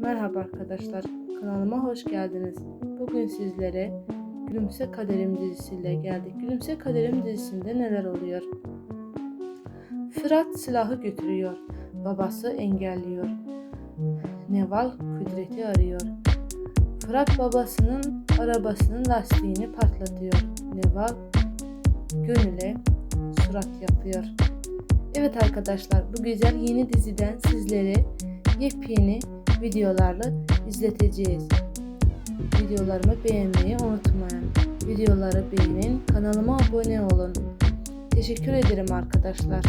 Merhaba arkadaşlar, kanalıma hoş geldiniz. Bugün sizlere Gülümse Kaderim dizisiyle geldik. Gülümse Kaderim dizisinde neler oluyor? Fırat silahı götürüyor. Babası engelliyor. Neval Kudret'i arıyor. Fırat babasının arabasının lastiğini patlatıyor. Neval Gönül'e surat yapıyor. Evet arkadaşlar bu güzel yeni diziden sizlere yepyeni videolarla izleteceğiz. Videolarımı beğenmeyi unutmayın. Videoları beğenin, kanalıma abone olun. Teşekkür ederim arkadaşlar.